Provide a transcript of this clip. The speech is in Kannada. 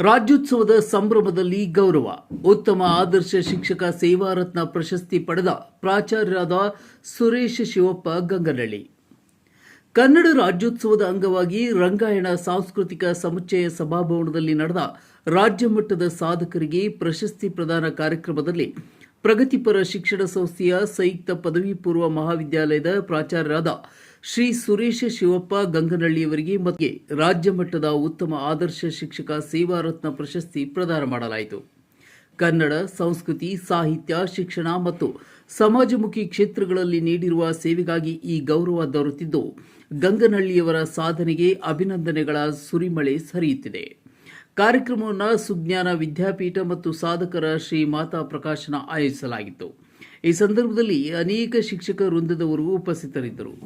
ರಾಜ್ಯೋತ್ಸವದ ಸಂಭ್ರಮದಲ್ಲಿ ಗೌರವ. ಉತ್ತಮ ಆದರ್ಶ ಶಿಕ್ಷಕ ಸೇವಾರತ್ನ ಪ್ರಶಸ್ತಿ ಪಡೆದ ಪ್ರಾಚಾರ್ಯರಾದ ಸುರೇಶ್ ಶಿವಪ್ಪ ಗಂಗನಳ್ಳಿ ಕನ್ನಡ ರಾಜ್ಯೋತ್ಸವದ ಅಂಗವಾಗಿ ರಂಗಾಯಣ ಸಾಂಸ್ಕೃತಿಕ ಸಮುಚ್ಚಯ ಸಭಾಭವನದಲ್ಲಿ ನಡೆದ ರಾಜ್ಯ ಮಟ್ಟದ ಸಾಧಕರಿಗೆ ಪ್ರಶಸ್ತಿ ಪ್ರದಾನ ಕಾರ್ಯಕ್ರಮದಲ್ಲಿ ಪ್ರಗತಿಪರ ಶಿಕ್ಷಣ ಸಂಸ್ಥೆಯ ಸಂಯುಕ್ತ ಪದವಿ ಪೂರ್ವ ಮಹಾವಿದ್ಯಾಲಯದ ಪ್ರಾಚಾರ್ಯರಾದ ಶ್ರೀ ಸುರೇಶ ಶಿವಪ್ಪ ಗಂಗನಹಳ್ಳಿಯವರಿಗೆ ಮತ್ತೆ ರಾಜ್ಯ ಮಟ್ಟದ ಉತ್ತಮ ಆದರ್ಶ ಶಿಕ್ಷಕ ಸೇವಾರತ್ನ ಪ್ರಶಸ್ತಿ ಪ್ರದಾನ ಮಾಡಲಾಯಿತು. ಕನ್ನಡ, ಸಂಸ್ಕೃತಿ, ಸಾಹಿತ್ಯ, ಶಿಕ್ಷಣ ಮತ್ತು ಸಮಾಜಮುಖಿ ಕ್ಷೇತ್ರಗಳಲ್ಲಿ ನೀಡಿರುವ ಸೇವೆಗಾಗಿ ಈ ಗೌರವ ದೊರೆತಿದ್ದು ಗಂಗನಹಳ್ಳಿಯವರ ಸಾಧನೆಗೆ ಅಭಿನಂದನೆಗಳ ಸುರಿಮಳೆ ಹರಿಯುತ್ತಿದೆ ಕಾರ್ಯಕ್ರಮವನ್ನು ಸುಜ್ಞಾನ ವಿದ್ಯಾಪೀಠ ಮತ್ತು ಸಾಧಕರ ಶ್ರೀ ಮಾತಾ ಪ್ರಕಾಶನ ಆಯೋಜಿಸಲಾಗಿತ್ತು. ಈ ಸಂದರ್ಭದಲ್ಲಿ ಅನೇಕ ಶಿಕ್ಷಕ ವೃಂದದವರು ಉಪಸ್ಥಿತರಿದ್ದರು.